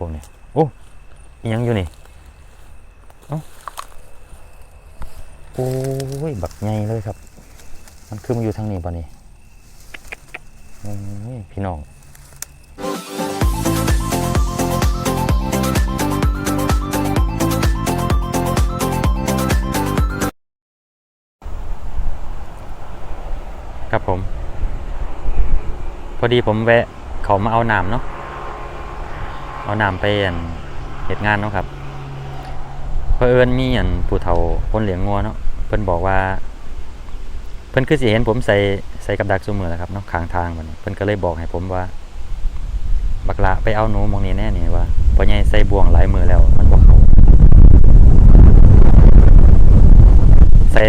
ผมเนี่ยโอ้อิหยังอยู่นี่เอ้าโอ้ยบักใหญ่เลยครับ มันคือมาอยู่ทางนี้ป่ะนี่พี่น้องครับผม พอดีผมแวะเขามาเอาน้ำเนาะ เอาน้ำไปอั่นเหตุงานเนาะครับเพอเอิญมีอันผู้เฒ่าคนเหลียงงัวเนาะเพิ่นบอกว่า เพิ่นคือสิเห็นผมใส่ใส่กับดักซุมือแหละครับเนาะข้างทางบัดนี้เพิ่นก็เลยบอกให้ผมว่า บักละไปเอาหนูมองนี้แน่นี่ว่าพ่อใหญ่ใส่บ่วงหลายมือแล้ว มันบ่เข้าใส่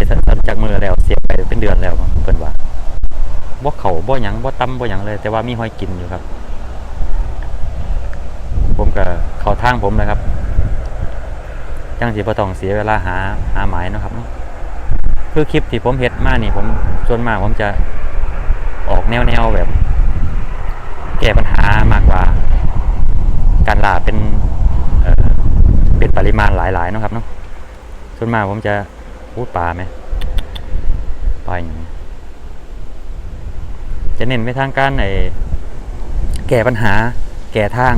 จากมือแล้วเสียไปเป็นเดือนแล้วเพิ่นว่าบ่เขาบ่หยังบ่ตำบ่หยังเลย แต่ว่ามีห้อยกินอยู่ครับ ผมก็เข้าทางผมเลยครับจังสิบ่ต้องเสียเวลาหาหาหมายนะครับเนาะคือคลิปที่ผมเฮ็ดมานี่ผมส่วนมากผมจะออกแนวแนวแบบ แก้ปัญหามากกว่า การล่าเป็นเเป็นปริมาณหลายๆนะครับเนาะส่วนมากผมจะพูดปลาไหมปลาอย่างนี้จะเน้นไปทางการไอ้แก้ปัญหาแก้ทาง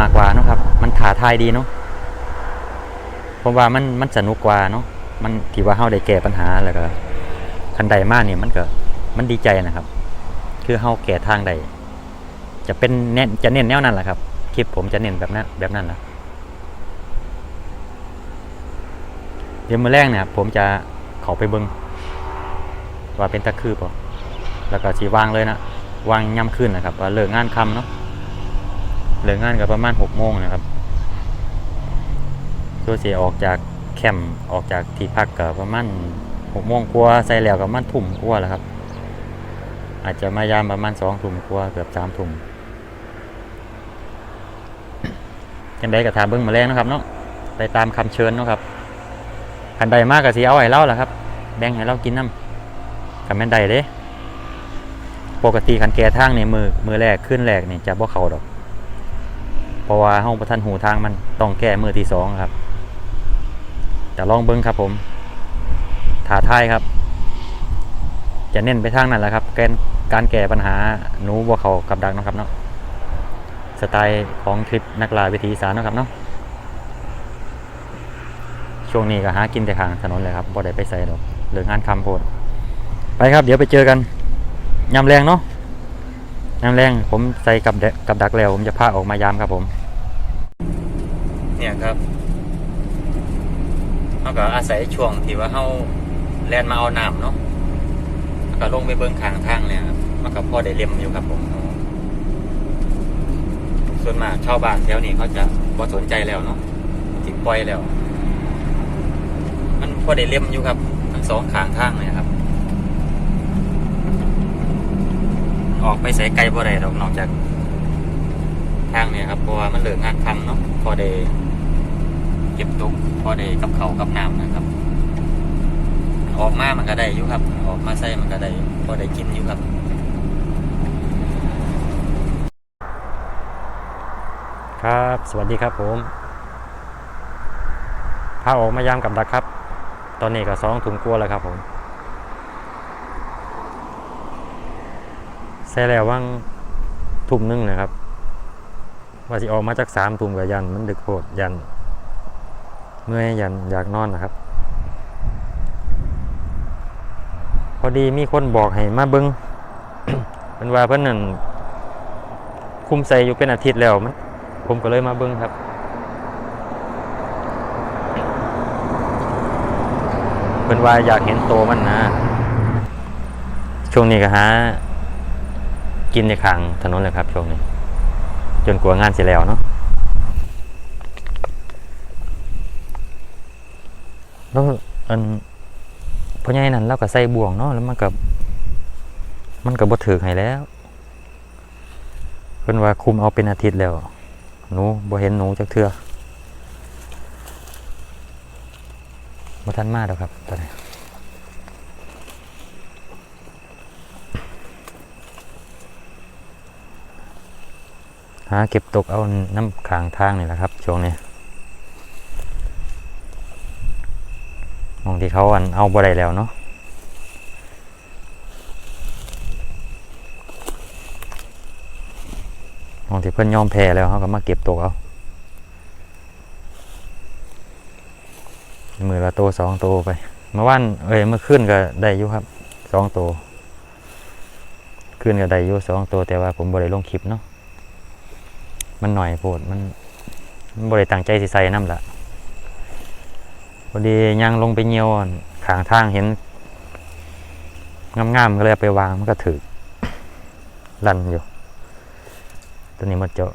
มากกว่าเนาะครับ มันท้าทายดีเนาะผมว่ามันมันสนุกกว่าเนาะมันที่ว่าเฮาได้แก้ปัญหาแล้วก็คันใดมากนี่มันก็มันดีใจนะครับ คือเฮาแก้ทางใดจะเป็นเน้นจะเน้นแนวนั้นแหละครับคลิปผมจะเน้นแบบนั้นแบบนั้นนะเดี๋ยวมือแรกเนี่ยผมจะเขาไปเบิงว่าเป็นตะคือป่แล้วก็สีวางเลยนะวางย่ำขึ้นนะครับว่าเลิกงานคำเนาะ เลิกงานก็ประมาณหกโมงนะครับตัวเสียออกจากแคมป์ออกจากที่พักก็ประมาณหกโมงกว่าใส่แล้วก็ประมาณทุ่มกว่าแล้วครับ อาจจะมายามประมาณสองทุ่มกว่าเกือบสามทุ่มกันได้กระถามเบิ้งมาแรงนะครับเนาะไปตามคำเชิญเนาะครับคันใดมากก็สีเอาให้เล่าแหละครับแบ่งให้เรากินน้ำกับแม่นใดเด้ ปกติคันแก่ทางในมือมือแรกขึ้นแรกนี่จะบ่เข้าดอก เพราะว่าห้องประทันหูทางมันต้องแก้มือที่สองครับจะลองเบิ้งครับผมถาท้ายครับ จะเน้นไปทางนั้นแหละครับการการแก้ปัญหาหนูบ่เขากับดักนะครับเนาะสไตล์ของคลิปนักล่าวิถีสารนะครับเนาะช่วงนี้ก็หากินแต่ข้างถนนเลยครับบ่ได้ไปใส่ดอกเหลืองานคำโพดไปครับ เดี๋ยวไปเจอกันยำแรงเนาะ ยำแรงผมใส่กับดกับดักแล้ว ผมจะพาออกมายามครับผม เนี่ยครับเขาก็อาศัยช่วงที่ว่าเขาแลนมาเอาน้ำเนาะก็ลงไปเบิ้งข้างทางเนี่ยครับมันก็พอได้เลี่ยมอยู่ครับผม ส่วนมากชาวบ้านแถวนี้เขาจะพอสนใจแล้วเนาะติดปล่อยแล้ว มันพอได้เลี่ยมอยู่ครับ ทั้งสองข้างทางเลยครับ ออกไปใส่ไกลบ่ได้ดอกนอกจากทางเนี่ยครับเพราะว่ามันเหลืองานคำเนาะพอได้เก็บตุกพอได้กับเขากับน้ำนะครับ ออกมามันก็ได้อยู่ครับ ออกมาใส่มันก็ได้พอได้กินอยู่ครับครับ สวัสดีครับผมพาออกมายามกับดักครับ ตอนนี้ก็สองถุงกลัวแล้วครับผม ใส่แล้วว่างทุ่มหนึงเลยครับ ว่าสิออกมาจากสามทุ่มกับยันมันดึกโพดยัน เมื่อยยันอยากนอนนะครับ พอดีมีคนบอกให้มาเบิงเป็นว่าเพิ่นนั่นคุมใส่อยู่เป็นอาทิตย์แล้วมันผมก็เลยมาเบิ้งครับเพิ่นว่าอยากเห็นโตวมันนะ ช่วงนี้ก็หา กินในข้างถนนเลยครับช่วงนี้ จนกลัวงานเสร็จแล้วเนาะแล้วอันพ่อใหญ่นั่นเราก็ใส่บ่วงเนาะแล้วมันกับมันก็บ่ถือให้แล้วเพิ่นว่าคุมเอาเป็นอาทิตย์แล้วหนูบ่เห็นหนูจักเทื่อบ่ทันมาดอกครับตอนนี้ หาเก็บตกเอาน้ำขางทางนี่แหละครับช่วงนี้มองที่เขาอันเอาบ่ได้แล้วเนาะมองที่เพิ่อนยอมแพ้แล้วเขาก็มาเก็บตกเอามือละโตสองโตวไป เมื่อวานเอ้ยเมื่อคืนก็ได้อยู่ครับสองโตวคืนก็ได้อยู่สองโตวแต่ว่าผมบ่ได้ลงคลิปเนาะ มันหน่อยโพดมันมันบ่ได้ตั้งใจสิใส่น้ำละพอดียังลงไปเงียวอั่นขางทางเห็นงามๆก็เลยไปวางมันก็ถือลันอยู่ ตัวนี้มันเจาะ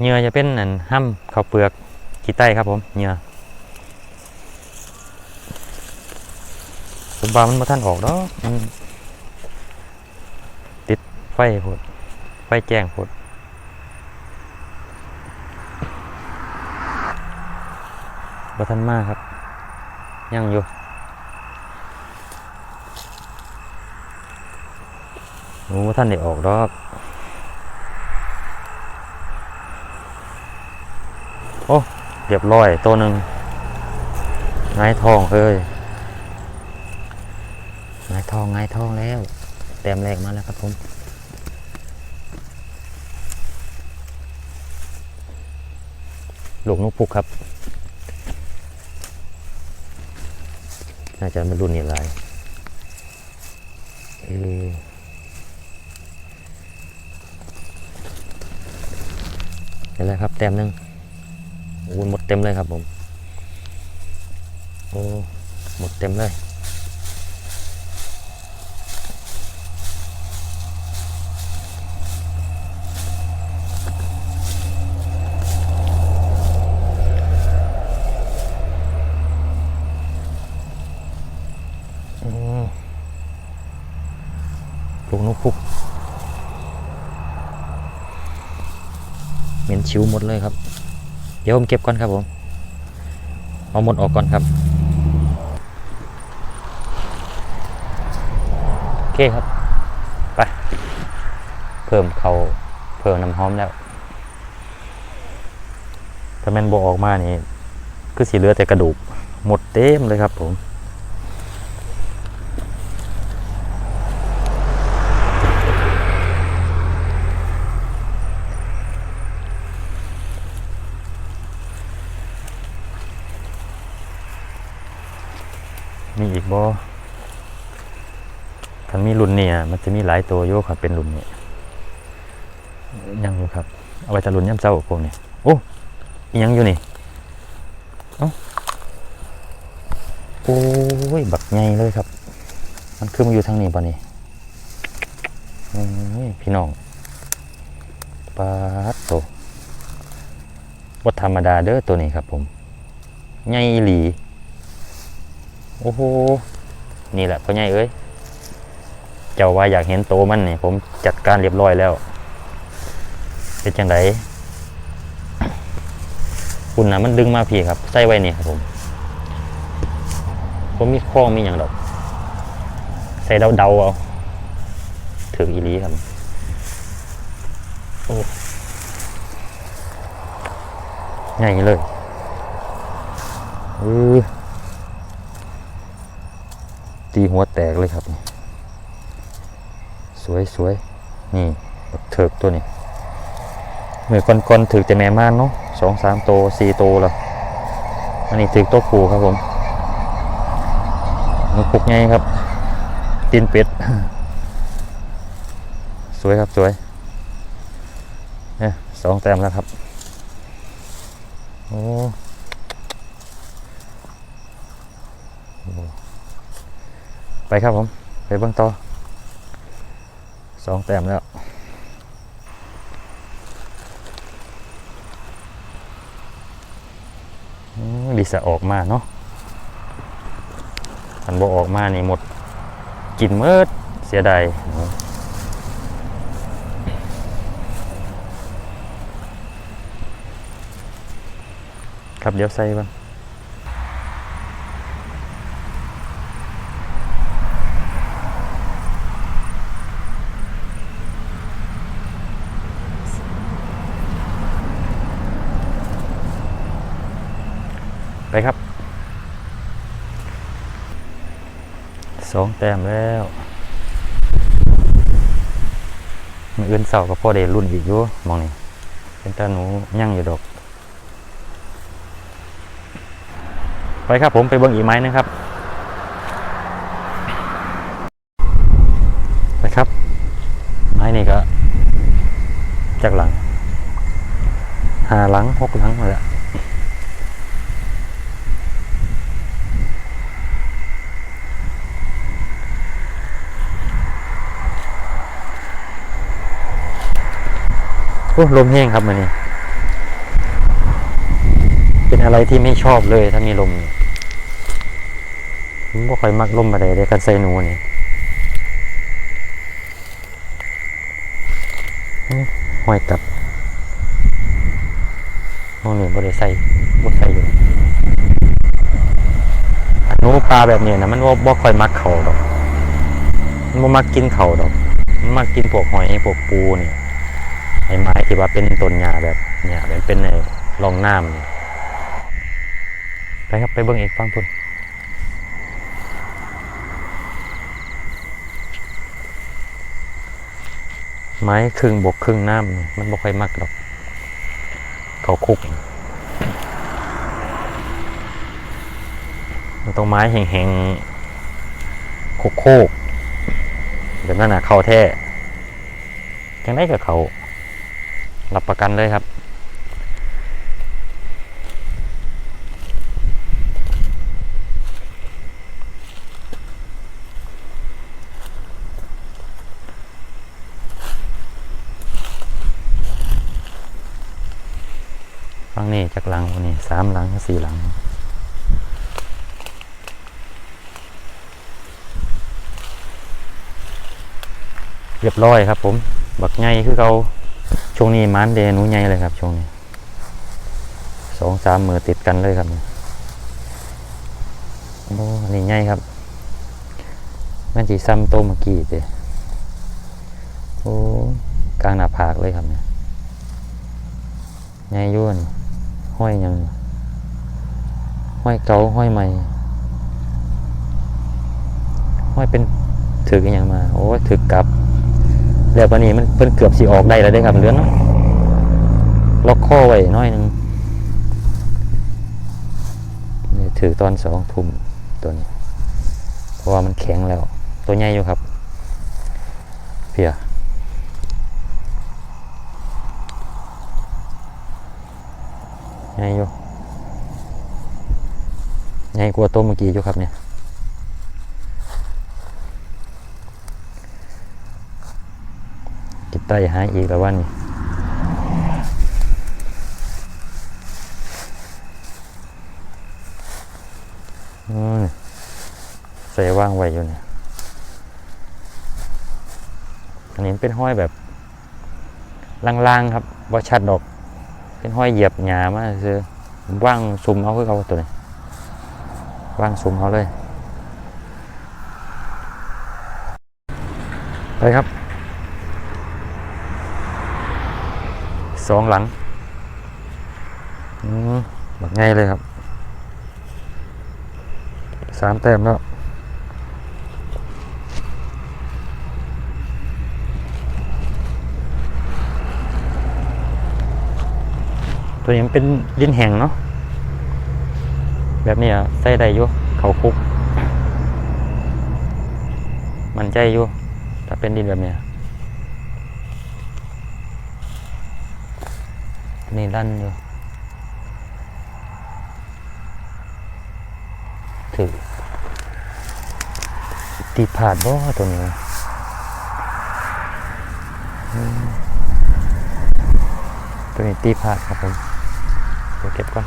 เหยื่อจะเป็นอันห้ำข้าวเปลือกขี้ไต้ครับผมเหยื่อผมว่ามันมาท่านออกดอกมันติดไฟโพดไฟแจ้งโพด บ่ท่านมากครับ ยังอยู่โอ้บ่ท่านได้ออกดอกโอ้เรียบร้อยตัวหนึ่งไงายทองเอ้ยไงายทองไงายทองแล้วแต้มแรกมาแล้วครับผมหลูกนกพุกครับ น่าจะไม่รุ่นนี้ลายเออเห็นแล้วครับ แต้มหนึ่งวนหมดเต็มเลยครับผม โอ้ หมดเต็มเลย อืมลูกนกพุกเหม็น ชิวหมดเลยครับ เดี๋ยวผมเก็บก่อนครับผม เอาหมดออกก่อนครับโอเคครับ ไป เพิ่มเขาเพิ่มน้ำหอมแล้ว ถ้าแม่นโบออกมานี่ คือสีเหลือแต่กระดูก หมดเต็มเลยครับผม อีกบ่คันมีรุ่นเนี่ยมันจะมีหลายตัวโยครับเป็นรุ่นนี้ยังอยู่ครับ เอาไว้จะรุ่นย่ำเจ้าพวกนี้โอ้ยังอยู่นี่เอ้าโอ้ยบักใหญ่เลยครับ มันคือมาอยู่ทางนี้ป่ะนี่พี่น้องปาดโตวัธรรมดาเด้อตัวนี้ครับผมใหญ่หลี โอ้โห นี่แหละพ่อใหญ่เอ้ย เจ้าว่าอยากเห็นโตมันนี่ผมจัดการเรียบร้อยแล้ว เป็นจังไดคุณนะมันดึงมาพี่ครับ ใส่ไว้นี่ครับผม ผมมีข้องมีอย่างดอก ใส่เดาเดาเอาถืออีลีครับโอ้ใหญ่เลยเออ ตีหัวแตกเลยครับ สวยสวยนี่เถิกตัวนี้เมื่อก่อนก่อนถือแต่แม่ม่านเนาะสองสามโตสี่โตแล้วอันนี้ถือตัวผูครับผมนกปุกไงครับตีนเป็ด สวยครับสวยเนี่ยสองแต้มแล้วครับ โอ้ ไปครับผม ไปเบื้องต่อสองแต้มแล้วดีสะออกมาเนาะอันบอออกมานี่หมดกินเมิดเสียดายครับเดี๋ยวใส่บ้าง ไปครับสองแต้มแล้วมืออื่นเสาร์ก็พอได้รุ่นอีกอยู่มองนี่เป็นตาหนูยั่งอยู่ดอก ไปครับผมไปเบิ้งอีกไม้นึงครับ ไปครับ ไม้นี่ก็จากหลังหาหลังหกหลังเลย อะโอ้ลมแห้งครับมันนี่เป็นอะไรที่ไม่ชอบเลยถ้ามีลมผมก็ค่อยมักลมอะไรเลยกันใส่หนูนี่ห้อยตับห้องนี้บ่ได้ใส่บ่ใส่อยู่นหนูปลาแบบนี้นะมันบ่บ่ค่อยมักเขาดอกมันมักกินเขาดอก มันมักกินพวกหอยพวกปูนี่ไอ้ ไม้ที่ว่าเป็นต้นหญ้าแบบเนี่ยเป็นเป็นในร่องน้ำนี่ไปครับไปเบิ่งอีกฟังพุ่นไม้ครึ่งบกครึ่งน้ำนี่มันบ่ค่อยมักดอก เขาคุก มันต้องไม้แห้งๆโคกๆแบบนั้นน่ะเขาแท้ยังได้กับเขา รับประกันเลยครับ ฟังนี่จากหลังวันนี้สามหลังสี่หลังเรียบร้อยครับผม บักไงคือเขา ช่วงนี้มันเดหนูไงเลยครับช่วงนี้สองสามมือติดกันเลยครับเนี่ยโอ้นี่ไงครับม่นสีซ้ำโตเมื่อกี้เดโอ้กลางหน้าผากเลยครับเนี่ยไงยุ่นห้อยยังห้อยเก่าห้อยใหม่ห้อยเป็นถืออหย่างมา โอ้ถือกลับ แล้ววันนี้มันเพิ่นเกือบสิออกได้แล้วได้ครับเหลือเนาะล็อกข้อไว้น้อยหนึงนี่ถือตอนสองทุ่มตัวนี้ เพราะว่ามันแข็งแล้ว ตัวใหญ่อยู่ครับ เพียใหญ่อยู่ใหญ่กว่าตัวเมื่อกี้อยู่ครับเนี่ย กิบ ไตหายอีกแล้ววันนี้ใส่ว่างไว้อยู่เนี่ย อันนี้เป็นห้อยแบบล่างๆครับบ่ชัดดอก เป็นห้อยเหยียบหญ้ามาซื้อว่างซุมเอาคือเขาตัวนี้ว่างซุมเอาเลย ไปครับ สองหลังอืมแบบง่ายเลยครับสามแต้มแล้วตัวนี้มันเป็นดินแห้งเนาะแบบนี้อะใส่ได้อยู่เขาคุก มันใจอยู่ถ้าเป็นดินแบบนี้ นี่ลั่นอยู่ถือตีผาดบ่ตัวนี้ตัวนี้ตีผาดครับผมเดี๋ยวเก็บก่อน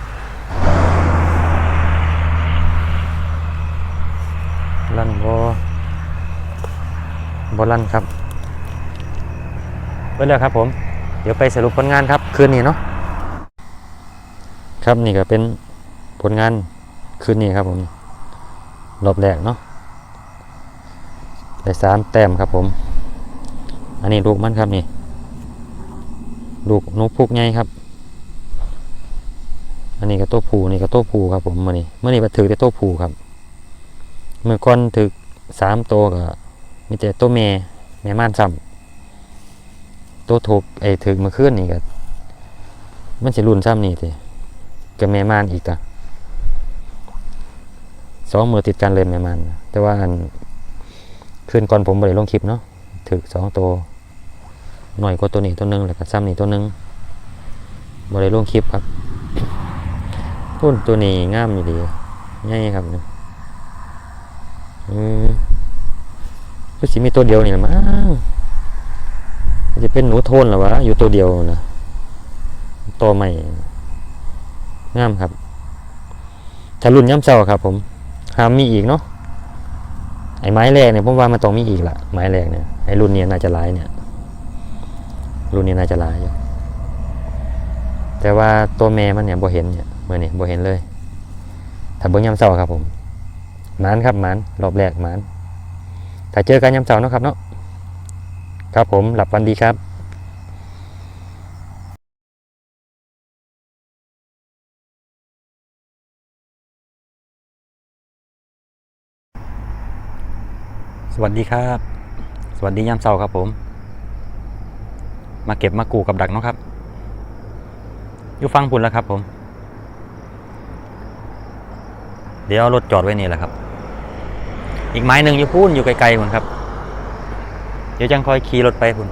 ลั่นบอบอลั่นครับไปแล้วครับผม เดี๋ยวไปสรุปผลงานครับ คืนนี้เนาะ ครับนี่ก็เป็นผลงานคืนนี้ครับผมรอบแรกเนาะได้สามแต้มครับผม อันนี้ลูกมันครับนี่ ลูกนกพุกไงครับ อันนี้ก็ตัวผูนี่ก็ตัวผูครับผมมื่อนี้เมื่อนี้มาถือแต่ตัวผูครับเมื่อก่อนถือสามตัวก็มีแต่ตัวแม่แม่ม่านซ้ำตัวถูกไอ้ถือเมื่อคืนนี่ก็มันสิรุ่นซ้ำนี่สิ กับแม่ม่านอีกอะสองมือติดกันเลยแม่ม่านแต่ว่าอันคืนก่อนผมบ่ได้ลงคลิปเนาะถือสองตัวหน่อยกว่าตัวนี้ตัวหนึงแล้วก็ซ้ำนี่ตัวหนึงบ่ได้ลงคลิปครับพุ่นตัวนี้งามอยู่ดีง่ายครับเนี่ยอืมก็สิมีตัวเดียวนี่แหละมั้งจะเป็นหนูโทนหรอวะอยู่ตัวเดียวนะตัวใหม่ งามครับถ้ารุ่นย่ำเจ้าครับ ผมหามมีอีกเนาะไอ้ไม้แรกเนี่ยผมว่ามันต้องมีอีกละไม้แรกเนี่ยไอ้รุ่นเนี้ยน่าจะหลายเนี่ย รุ่นนี้น่าจะหลายอยู่แต่ว่าตัวแม่มันเนี่ยบ่เห็นเนี่ยเมื่อนี่บ่เห็นเลยถ้าเบิ่งยามเช้าครับผมมานครับมานรอบแรกมานถ้าเจอกันยามเช้าเนาะครับเนาะครับผมหลับวันดีครับ สวัสดีครับ สวัสดียามเช้าครับผม มาเก็บมากูกับดักเนาะครับอยู่ฟังพุ่นแล้วครับผม เดี๋ยวรถจอดไว้นี่แหละครับ อีกไม้หนึ่งอยู่พุ่นอยู่ไกลๆพุ่นครับ เดี๋ยวจังคอยขี่รถไปพุ่น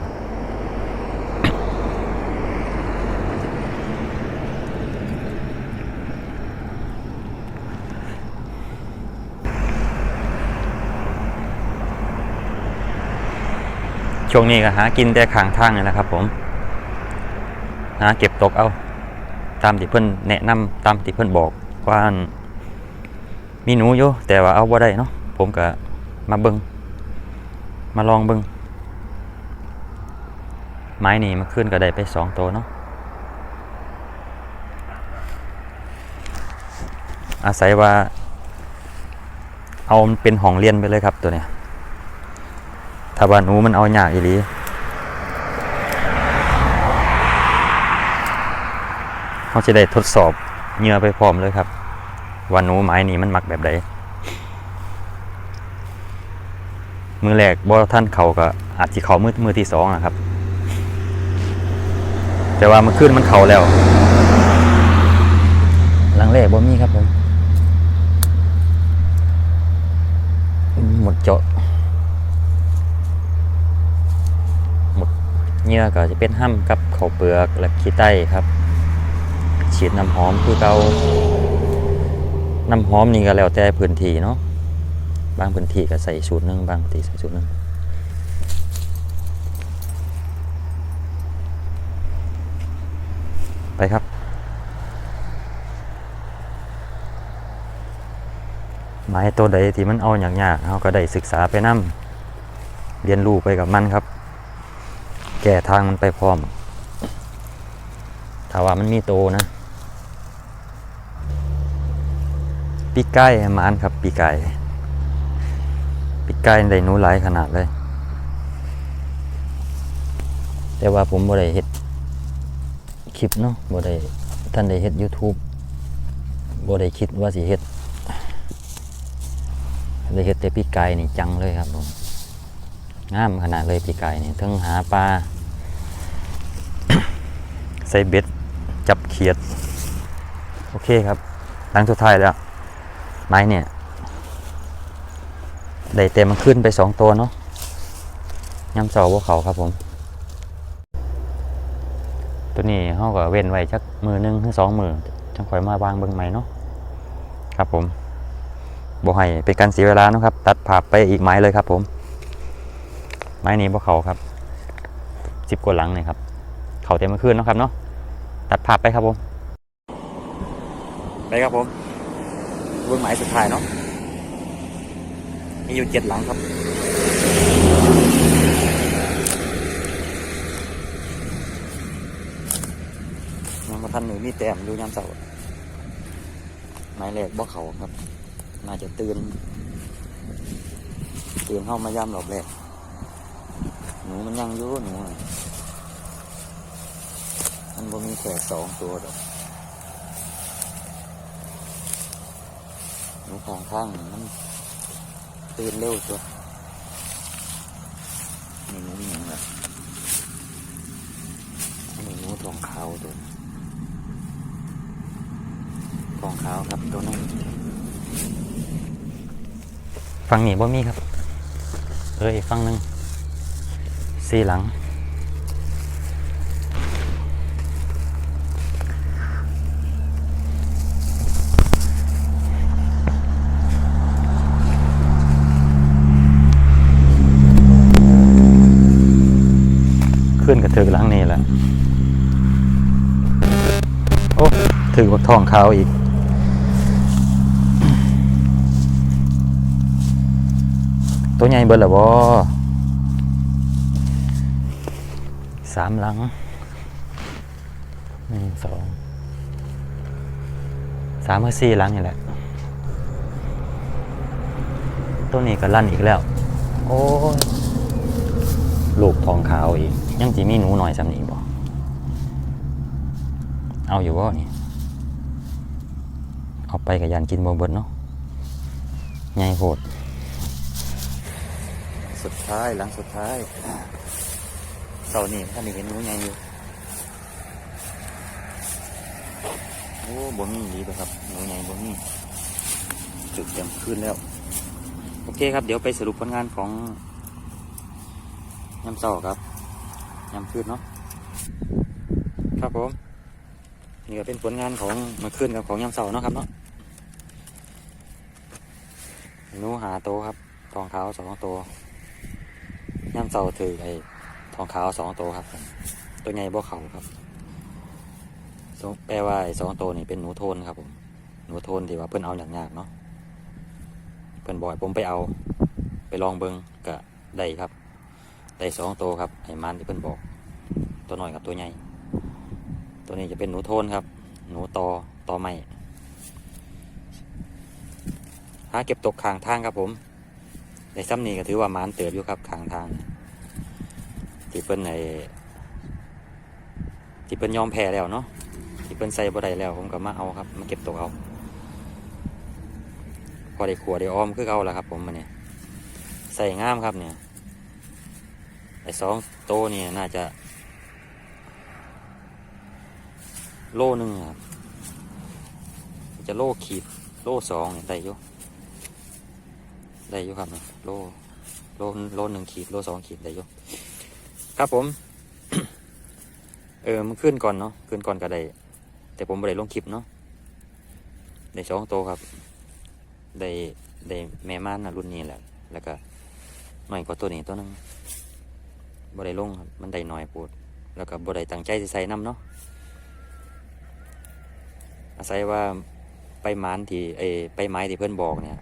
ช่วงนี้ก็หากินแต่ข้างทางนี่แหละครับ ผมหาเก็บตกเอา ตามที่เพิ่นแนะนำตามที่เพิ่นบอกว่ามีหนูอยู่แต่ว่าเอาบ่ได้เนาะผมก็มาเบิงมาลองเบิงไม้นี่มาขึ้นก็ได้ไปสองตัวเนาะอาศัยว่า เอาเป็นห้องเรียนไปเลยครับตัวเนี้ย ถ้าว่าหนูมันเอายากอีหลีเขาจะได้ทดสอบเงื่อไปพร้อมเลยครับ ว่าหนูไม้นี้มันมักแบบใดมือแรกบ่ท่านเขาก็อาจจะเขามือมือที่สองนะครับ แต่ว่ามันขึ้นมันเขาแล้วหลังแรกบ่มีครับผมหมดเจาะหมด เหงื่อก็จะเป็นห้ำกับข้าวเปลือกและขี้ไต้ครับฉีดน้ำหอมคือเกาน้ำหอมนี่ก็แล้วแต่พื้นที่เนาะบางพื้นที่ก็ใส่สูตรหนึงบางที่ใส่สูตรหนึงไปครับไม้ตัวใดที่มันเอาอย่างยากเราก็ได้ศึกษาไปนํเรียนรู้ไปกับมันครับ แก้ทางมันไปพร้อมถ้าว่ามันมีโตนะ ปีกไก่หมานครับ ปีกไก่ปีกไก่ได้นูหลายขนาดเลย แต่ว่าผมบ่ได้เฮ็ดคลิปเนาะบ่ได้ท่านได้เฮ็ด YouTube บ่ได้คิดว่าสิเฮ็ดได้เฮ็ดแต่ปีกไก่นี่จังเลยครับผมงามขนาดเลยปีกไก่นี่ทั้งหาปลา ใส่เบ็ดจับเขียด โอเคครับหลังสุดท้ายแล้ว ไม้เนี่ย ได้เต็มมันขึ้นไปสองตัวเนาะย้ำเสาพวกเขาครับผม ตัวนี้เขาก็เว้นไว้จักมือหนึงถึงสองมือจังค่อยมาวางเบิ่งใหม่เนาะครับผมบ่ให้เป็นการเสียเวลาเนาะครับ ตัดภาไปอีกไม้เลยครับผม ไม้นี้พวกเขาครับสิบกว่าหลังเลยครับ เขาเต็มมันขึ้นเนาะครับเนาะ ตัดภาพไปครับผม ไปครับผมบื้องหมายสุดท้ายเนาะมีอยู่เจ็ดหลังครับ ยังมาทันหนูมีแต้มอยู่ยามเสาร์หมายเลขบ่เขาครับ น่าจะตื่นตื่นเข้ามายามหลอกแรกหนูมันยังยู่หนู มันบ่มีแค่สองตัวดอกของข้างมันตื่นเร็วตัวนี่หนูมีอย่างแบบนนี้หนูทองขาวตัวทองขาวครับตัวนึงฟังนี่บ่มีครับเอออีกฟังหนึ่งสี่หลัง ขึ้นกับถือหลังนี่แหละโอ้ถือบักทองขาวอีกตัวใหญ่เบิดหรอบ่สามหลังหนึ่งสองสามกับสี่หลังนี่แหละตัวนี้ก็ลั่นอีกแล้ว โอ้ลูกทองขาวอีก ยังจีมีหนูหน่อยสำนีบ่เอาอยู่ว่านี่เอาไปกับยานกินบ่เบิดเนาะใหญ่โหด สุดท้ายหลังสุดท้ายเสานี่ท่านเห็นหนูใหญ่อยู่โอ้บ่มีดีเลยครับหนูใหญ่บ่มีจุดเต็มขึ้นแล้ว โอเคครับ เดี๋ยวไปสรุปผลงานของยำเสาครับ ยำคืนเนาะครับผมนี่ก็เป็นผลงานของมื่อคืนกับของยำเสาเนาะครับเนาะหนูหาโตวครับทองขาวสองตัวยำเสาถือไอ้ทองขาวสองตัวครับ ตัวใหญ่บ่เขาครับแปลว่าไอ้สองตัวนี่เป็นหนูโทนครับผมหนูโทนที่ว่าเพิ่อนเอาอย่างยากเนาะเพิ่นบ่อยผมไปเอา ไปลองเบิงกะได้ครับ ได้สองตัวครับไอ้มันที่เพิ่นบอก ตัวหน้อยกับตัวใหญ่ตัวนี้จะเป็นหนูโทนครับ หนูตอตอไม้หาเก็บตกข้างทางครับผมในซ้ำนี้ก็ถือว่ามันเติบอยู่ครับข้างทางที่เพิ่นในที่เพิ่นยอมแพ้แล้วเนาะที่เพิ่นใส่บ่ได้แล้วผมก็มาเอาครับมาเก็บตกเอาพอได้ขัวได้ออมคือเอาละครับ ผมมันเนี่ยใส่งามครับเนี่ย ไอ้สองโตเนี่ยน่าจะ โลหนึ่งครับจะโลขีดโลสองเนี่ยได้ยู่ได้ยู่ครับเนี่ยโลโลโลหนึ่งขีดโลสองขีดได้ยู่ครับผม เออมันขึ้นก่อนเนาะขึ้นก่อนก็ได้ แต่ผมไม่ได้ลงคลิปเนาะได้สองโตครับ ได้ได้แม่ม่านนะรุ่นนี้แหละ แล้วก็หน่อยกว่าตัวนี้ตัวนึง บ่ได้ลงครับมันได้น้อยโพูดแล้วก็บ่ได้ตั้งใจสิใส่น้ำเนาะอาศัยว่าไปหมานที่เอไปไม้ที่เพื่อนบอกเนี่ย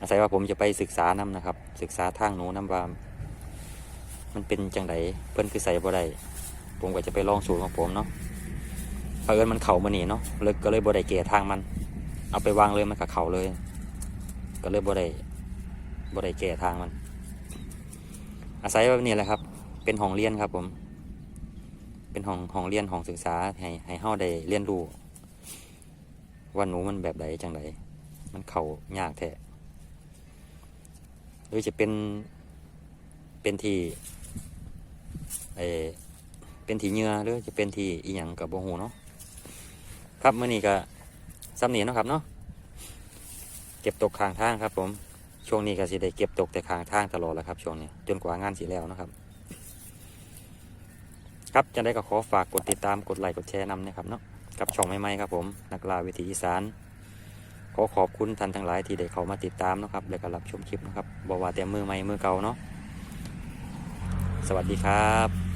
อาศัยว่าผมจะไปศึกษาน้ำนะครับ ศึกษาทางหนูน้ำว่ามันเป็นจังไดเพื่อนคือใส่บ่ได้ผมก็จะไปลองสูตรของผมเนาะเผอิญมันเข่ามานี่เนาะเลยก็เลยบ่ได้เกะทางมัน เอาไปวางเลยมันกับเข่าเลย ก็เลยบ่ได้บ่ได้เกะทางมัน อาศัยแบบนี้แหละครับ เป็นห้องเรียนครับผม เป็นห้องห้องเรียนห้องศึกษาให้ให้เฮาได้เรียนรู้ว่าหนูมันแบบใดจังไดมันเข่ายากแท้หรือจะเป็นเป็นที่เออเป็นที่เหงื่อหรือจะเป็นที่อีหยังกับโบหูเนาะครับเมื่อนี้ก็ซ้ำเนีเนาะครับเนาะเก็บตกข้างทางครับผมช่วงนี้ก็สิได้เก็บตกแต่ข้างทางตลอดแล้วครับช่วงนี้จนกว่างานสิแล้วนะครับ ครับจะได้ก็ขอฝากกดติดตามกดไลค์กดแชร์นำนะครับเนาะกับช่องใหม่ๆครับผม นักลาวิถีอีสานขอขอบคุณท่านทั้งหลายที่ได้เข้ามาติดตามนะครับและก็รับชมคลิปนะครับบอกว่าแต่มือใหม่มือเก่าเนาะสวัสดีครับ